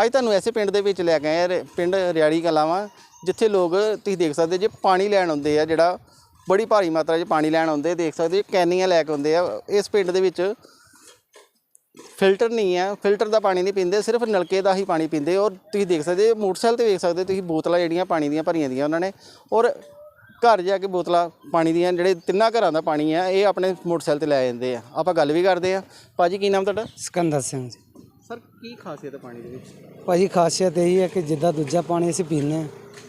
ਅੱਜ ਤੁਹਾਨੂੰ ਐਸੇ ਪਿੰਡ ਦੇ ਵਿੱਚ ਲੈ ਕੇ ਆਏ ਆ, ਰ- ਪਿੰਡ ਰਿਆੜੀ ਕਲਾਂ ਵਾ ਜਿੱਥੇ ਲੋਕ ਤੁਸੀਂ ਦੇਖ ਸਕਦੇ ਜੇ ਪਾਣੀ ਲੈਣ ਆਉਂਦੇ ਆ, ਜਿਹੜਾ ਬੜੀ ਭਾਰੀ ਮਾਤਰਾ 'ਚ ਪਾਣੀ ਲੈਣ ਆਉਂਦੇ, ਦੇਖ ਸਕਦੇ ਕੈਨੀਆਂ ਲੈ ਕੇ ਆਉਂਦੇ ਆ, ਇਸ ਪਿੰਡ ਦੇ ਵਿੱਚ ਫਿਲਟਰ ਨਹੀਂ ਹੈ ਫਿਲਟਰ ਦਾ ਪਾਣੀ ਨਹੀਂ ਪੀਂਦੇ, ਸਿਰਫ ਨਲਕੇ ਦਾ ਹੀ ਪਾਣੀ ਪੀਂਦੇ, ਔਰ ਤੁਸੀਂ ਦੇਖ ਸਕਦੇ ਮੋਟਰਸਾਈਕਲ ਤੇ ਵੇਖ ਸਕਦੇ, ਤੁਸੀਂ ਬੋਤਲਾਂ ਜਿਹੜੀਆਂ ਪਾਣੀ ਦੀਆਂ ਭਰੀਆਂ ਦੀਆਂ ਉਹਨਾਂ ਨੇ, ਔਰ ਘਰ ਜਾ ਕੇ ਬੋਤਲਾਂ ਪਾਣੀ ਦੀਆਂ, ਜਿਹੜੇ ਤਿੰਨਾਂ ਘਰਾਂ ਦਾ ਪਾਣੀ ਆ, ਇਹ ਆਪਣੇ ਮੋਟਰਸਾਈਕਲ ਤੇ ਲੈ ਜਾਂਦੇ ਆ। ਆਪਾਂ ਗੱਲ ਵੀ ਕਰਦੇ ਆ। ਭਾਜੀ, ਕੀ ਨਾਮ ਤੁਹਾਡਾ? ਸਿਕੰਦਰ ਸਿੰਘ ਜੀ। ਸਰ ਕੀ ਖਾਸੀਅਤ ਹੈ ਪਾਣੀ ਦੇ ਵਿੱਚ? ਭਾਜੀ ਖਾਸੀਅਤ ਇਹ ਹੈ ਕਿ ਜਿੱਦਾਂ ਦੂਜਾ ਪਾਣੀ ਅਸੀਂ ਪੀਂਦੇ ਹਾਂ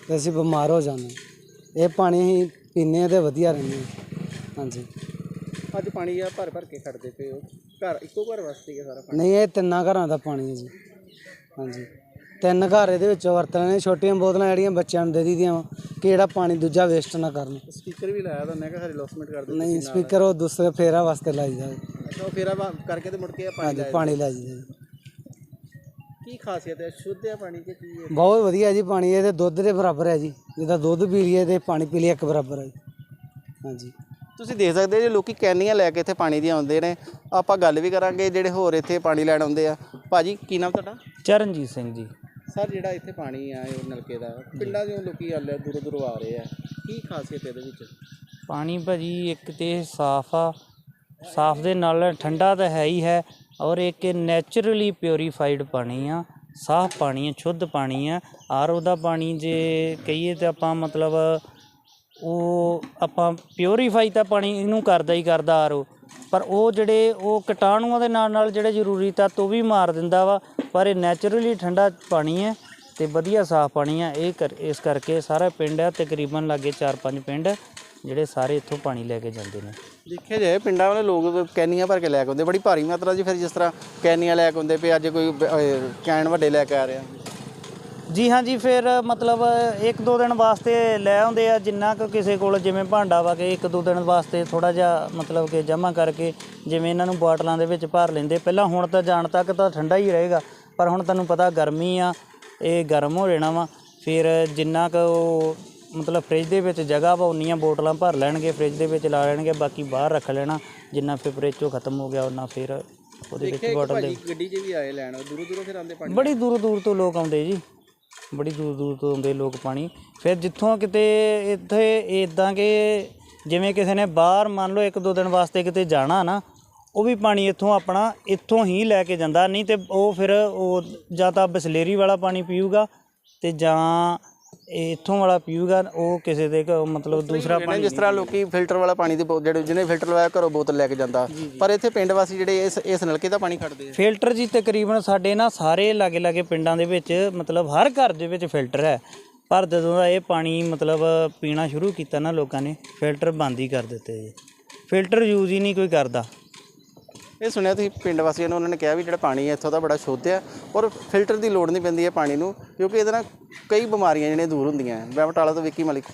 ਤੇ ਅਸੀਂ ਬਿਮਾਰ ਹੋ ਜਾਂਦੇ ਹਾਂ। ਇਹ ਪਾਣੀ ਅਸੀਂ ਪੀਂਦੇ ਹਾਂ ਤੇ ਵਧੀਆ ਰਹਿੰਦੇ ਹਾਂ। ਹਾਂਜੀ। ਅੱਜ ਪਾਣੀ ਆ ਭਰ ਭਰ ਕੇ ਖੜਦੇ ਪਏ ਹੋ। ਘਰ ਇੱਕੋ ਘਰ ਵਾਸਤੇ ਹੀ ਸਾਰਾ ਪਾਣੀ? ਨਹੀਂ ਇਹ ਤਿੰਨਾਂ ਘਰਾਂ ਦਾ ਪਾਣੀ ਹੈ ਜੀ। ਹਾਂਜੀ। ਤਿੰਨ ਘਰ ਇਹਦੇ ਵਿੱਚੋਂ ਵਰਤਣੇ ਨੇ ਛੋਟੀਆਂ ਬੋਤਲਾਂ ਜਿਹੜੀਆਂ ਬੱਚਿਆਂ ਨੂੰ ਦੇ ਦਿੱਤੀਆਂ ਵਾ ਕਿ ਜਿਹੜਾ ਪਾਣੀ ਦੂਜਾ ਵੇਸਟ ਨਾ ਕਰਨ। ਸਪੀਕਰ ਵੀ ਲਾਇਆ ਤਾਂ ਮੈਂ ਕਿਹਾ ਹਰੇ ਲੋਸਮੈਂਟ ਕਰ ਦਿੰਦੇ ਨਹੀਂ ਸਪੀਕਰ ਉਹ ਦੂਸਰੇ ਫੇਰਾ ਵਾਸਤੇ ਲਾਈਦਾ ਜੀ। ਅੱਛਾ ਉਹ ਫੇਰਾ ਕਰਕੇ ਤੇ ਮੁੜ ਕੇ ਆ ਪਾਣੀ ਹਾਂਜੀ ਪਾਣੀ ਲਾਈਦਾ ਜੀ ਕੀ ਖਾਸੀਅਤ ਹੈ? ਸ਼ੁੱਧ ਹੈ ਪਾਣੀ ਕਿ ਕੀ ਹੈ? ਬਹੁਤ ਵਧੀਆ ਜੀ ਪਾਣੀ ਇਹ ਤੇ ਦੁੱਧ ਦੇ ਬਰਾਬਰ ਹੈ ਜੀ। ਜਿੱਦਾਂ ਦੁੱਧ ਪੀ ਲਈਏ ਤੇ ਪਾਣੀ ਪੀ ਲਈਏ ਇੱਕ ਬਰਾਬਰ ਹੈ ਜੀ। ਹਾਂਜੀ। ਤੁਸੀਂ ਦੇਖ ਸਕਦੇ ਜੇ ਲੋਕੀ ਕੈਨੀਆਂ ਲੈ ਕੇ ਇੱਥੇ ਪਾਣੀ ਦੀਆਂ ਆਉਂਦੇ ਨੇ। ਆਪਾਂ ਗੱਲ ਵੀ ਕਰਾਂਗੇ ਜਿਹੜੇ ਹੋਰ ਇੱਥੇ ਪਾਣੀ ਲੈਣ ਆਉਂਦੇ ਆ। ਭਾਜੀ ਕੀ ਨਾਮ ਤੁਹਾਡਾ? ਚਰਨਜੀਤ ਸਿੰਘ ਜੀ। ਸਰ ਜਿਹੜਾ ਇੱਥੇ ਪਾਣੀ ਆ ਇਹ ਨਲਕੇ ਦਾ ਪਿੰਡਾਂ ਦੇ ਲੋਕੀ ਆਲੇ ਦੂਰੋਂ ਦੂਰੋਂ ਆ ਰਹੇ ਆ। ਕੀ ਖਾਸੀਅਤ ਇਹਦੇ ਵਿੱਚ? ਪਾਣੀ ਭਾਜੀ ਇੱਕ ਤੇ ਸਾਫ਼ ਆ। ਸਾਫ਼ ਦੇ ਨਾਲ ਠੰਡਾ ਤਾਂ ਹੈ ਹੀ ਹੈ। ਔਰ ਇੱਕ ਨੈਚੁਰਲੀ ਪਿਓਰੀਫਾਈਡ ਪਾਣੀ ਆ, ਸਾਫ਼ ਪਾਣੀ ਆ, ਸ਼ੁੱਧ ਪਾਣੀ ਆ। ਆਰਓ ਦਾ ਪਾਣੀ ਜੇ ਕਹੀਏ ਤਾਂ ਆਪਾਂ ਮਤਲਬ ਉਹ ਆਪਾਂ ਪਿਓਰੀਫਾਈ ਤਾਂ ਪਾਣੀ ਇਹਨੂੰ ਕਰਦਾ ਹੀ ਕਰਦਾ ਆਰਓ ਪਰ ਉਹ ਜਿਹੜੇ ਉਹ ਕੀਟਾਣੂਆਂ ਦੇ ਨਾਲ ਨਾਲ ਜਿਹੜੇ ਜ਼ਰੂਰੀ ਤੱਤ ਉਹ ਵੀ ਮਾਰ ਦਿੰਦਾ ਵਾ। ਪਰ ਇਹ ਨੇਚਰਲੀ ਠੰਡਾ ਪਾਣੀ ਹੈ ਤੇ ਵਧੀਆ ਸਾਫ਼ ਪਾਣੀ ਆ। ਇਹ ਕਰ- ਇਸ ਕਰਕੇ ਸਾਰਾ ਪਿੰਡ ਆ, ਤਕਰੀਬਨ ਲਾਗੇ 4-5 ਪਿੰਡ ਜਿਹੜੇ ਸਾਰੇ ਇੱਥੋਂ ਪਾਣੀ ਲੈ ਕੇ ਜਾਂਦੇ ਨੇ। ਦੇਖਿਆ ਜਾਏ ਪਿੰਡਾਂ ਵਾਲੇ ਲੋਕ ਕੈਨੀਆਂ ਭਰ ਕੇ ਲੈ ਕੇ ਆਉਂਦੇ ਬੜੀ ਭਾਰੀ ਮਾਤਰਾ 'ਚ ਫਿਰ ਜਿਸ ਤਰ੍ਹਾਂ ਕੈਨੀਆਂ ਲੈ ਕੇ ਆਉਂਦੇ ਪਏ ਅੱਜ ਕੋਈ ਕੈਨ ਵੱਡੇ ਲੈ ਕੇ ਆ ਰਿਹਾ ਜੀ ਹਾਂ ਜੀ ਫਿਰ ਮਤਲਬ ਇੱਕ ਦੋ ਦਿਨ ਵਾਸਤੇ ਲੈ ਆਉਂਦੇ ਆ ਜਿੰਨਾ ਕੁ ਕਿਸੇ ਕੋਲ ਜਿਵੇਂ ਭਾਂਡਾ ਵਾ ਕਿ ਇੱਕ ਦੋ ਦਿਨ ਵਾਸਤੇ ਥੋੜਾ ਜਿਹਾ ਮਤਲਬ ਕਿ ਜਮ੍ਹਾਂ ਕਰਕੇ ਜਿਵੇਂ ਇਹਨਾਂ ਨੂੰ ਬੋਟਲਾਂ ਦੇ ਵਿੱਚ ਭਰ ਲੈਂਦੇ। ਪਹਿਲਾਂ ਹੁਣ ਤਾਂ ਜਾਣ ਤੱਕ ਤਾਂ ਠੰਡਾ ਹੀ ਰਹੇਗਾ ਪਰ ਹੁਣ ਤੁਹਾਨੂੰ ਪਤਾ ਗਰਮੀ ਆ ਇਹ ਗਰਮ ਹੋ ਜਾਣਾ ਵਾ। ਫਿਰ ਜਿੰਨਾ ਕੁ ਉਹ ਮਤਲਬ ਫ੍ਰਿਜ ਦੇ ਵਿੱਚ ਜਗ੍ਹਾ ਵਾ ਉਨੀਆਂ ਬੋਟਲਾਂ ਭਰ ਲੈਣਗੇ ਫ੍ਰਿਜ ਦੇ ਵਿੱਚ ਲਾ ਲੈਣਗੇ ਬਾਕੀ ਬਾਹਰ ਰੱਖ ਲੈਣਾ ਜਿੰਨਾ ਫਿਰ ਫ੍ਰਿਜ ਚੋਂ ਖਤਮ ਹੋ ਗਿਆ ਉਹਨਾਂ ਫਿਰ ਉਹਦੇ ਵਿੱਚ ਬੋਟਲ ਦੇ ਗੱਡੀ 'ਚ ਵੀ ਆਏ ਲੈਣ ਦੂਰੋਂ ਦੂਰੋਂ ਫਿਰ ਆਉਂਦੇ ਪਾਣੀ? ਬੜੀ ਦੂਰ ਦੂਰ ਤੋਂ ਲੋਕ ਆਉਂਦੇ ਜੀ ਬੜੀ ਦੂਰ ਦੂਰ ਤੋਂ ਆਉਂਦੇ ਲੋਕ ਪਾਣੀ। ਫਿਰ ਜਿੱਥੋਂ ਕਿਤੇ ਇੱਥੇ ਇਦਾਂ ਕਿ ਜਿਵੇਂ ਕਿਸੇ ਨੇ ਬਾਹਰ ਮੰਨ ਲਓ ਇੱਕ ਦੋ ਦਿਨ ਵਾਸਤੇ ਕਿਤੇ ਜਾਣਾ ਨਾ ਉਹ ਵੀ ਪਾਣੀ ਇੱਥੋਂ ਆਪਣਾ ਇੱਥੋਂ ਹੀ ਲੈ ਕੇ ਜਾਂਦਾ ਨਹੀਂ ਤੇ ਉਹ ਫਿਰ ਉਹ ਜਾਂ ਤਾਂ ਬਸਲੇਰੀ ਵਾਲਾ ਪਾਣੀ ਪੀਊਗਾ ਤੇ ਜਾਂ ਇੱਥੋਂ ਵਾਲਾ ਪੀਊਗਾ ਉਹ ਕਿਸੇ ਦੇ ਘ- ਮਤਲਬ ਦੂਸਰਾ ਪਾਣੀ ਜਿਸ ਤਰ੍ਹਾਂ ਲੋਕੀ ਫਿਲਟਰ ਵਾਲਾ ਪਾਣੀ ਦੀ ਬੋ- ਜਿਹੜੇ ਜਿਹਨੇ ਫਿਲਟਰ ਲਵਾਇਆ ਘਰੋਂ ਬੋਤਲ ਲੈ ਕੇ ਜਾਂਦਾ। ਪਰ ਇੱਥੇ ਪਿੰਡ ਵਾਸੀ ਜਿਹੜੇ ਇਸ ਇਸ ਨਲਕੇ ਦਾ ਪਾਣੀ ਖੜਦੇ ਆ। ਫਿਲਟਰ ਜੀ ਤਕਰੀਬਨ ਸਾਡੇ ਨਾ ਸਾਰੇ ਲਾਗੇ ਲਾਗੇ ਪਿੰਡਾਂ ਦੇ ਵਿੱਚ ਮਤਲਬ ਹਰ ਘਰ ਦੇ ਵਿੱਚ ਫਿਲਟਰ ਹੈ। ਪਰ ਜਦੋਂ ਦਾ ਇਹ ਪਾਣੀ ਮਤਲਬ ਪੀਣਾ ਸ਼ੁਰੂ ਕੀਤਾ ਨਾ ਲੋਕਾਂ ਨੇ ਫਿਲਟਰ ਬੰਦ ਹੀ ਕਰ ਦਿੱਤੇ ਜੀ। ਫਿਲਟਰ ਯੂਜ਼ ਹੀ ਨਹੀਂ ਕੋਈ ਕਰਦਾ। ਇਹ ਸੁਣਿਆ ਤੁਸੀਂ ਪਿੰਡ ਵਾਸੀਆਂ ਨੂੰ ਉਹਨਾਂ ਨੇ ਕਿਹਾ ਵੀ ਜਿਹੜਾ ਪਾਣੀ ਹੈ ਇੱਥੋਂ ਦਾ ਬੜਾ ਸ਼ੁੱਧ ਹੈ ਔਰ ਫਿਲਟਰ ਦੀ ਲੋੜ ਨਹੀਂ ਪੈਂਦੀ ਹੈ ਪਾਣੀ ਨੂੰ ਕਿਉਂਕਿ ਇਹਦੇ ਨਾਲ ਕਈ ਬਿਮਾਰੀਆਂ ਜਿਹੜੀਆਂ ਦੂਰ ਹੁੰਦੀਆਂ ਹੈ। ਮੈਂ ਬਟਾਲਾ ਤੋਂ ਵਿੱਕੀ ਮਲਿਕ।